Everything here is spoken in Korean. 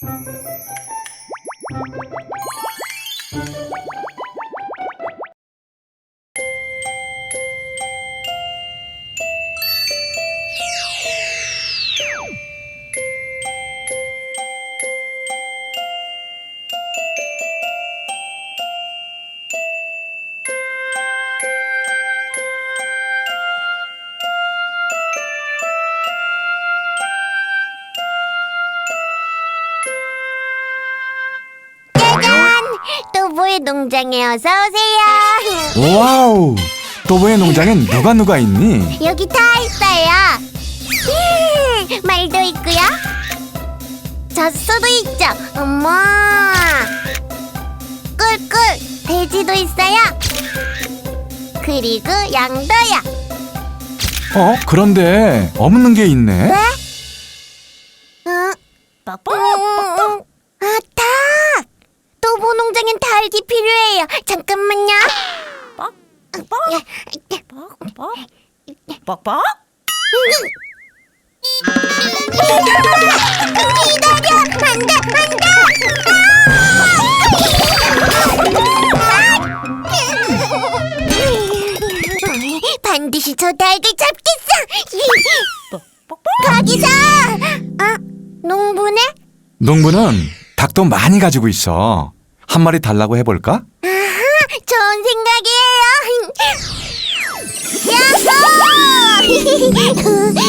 Thank you. 또보의 농장에 어서 오세요. 와우! 또보의 농장엔 누가 누가 있니? 여기 다 있어요. 음, 말도 있고요. 젖소도 있죠. 어머. 꿀꿀 돼지도 있어요. 그리고 양도요. 어, 그런데 없는 게 있네. 어? 닭이 필요해요. 잠깐만요. 뻑뻑? 기다려! 안 돼! 안 돼! 아! 반드시 저 닭을 잡겠어! 거기서! 아, 농부네? 농부는 닭도 많이 가지고 있어. 한 마리 달라고 해볼까? 좋은 생각이에요! 야호!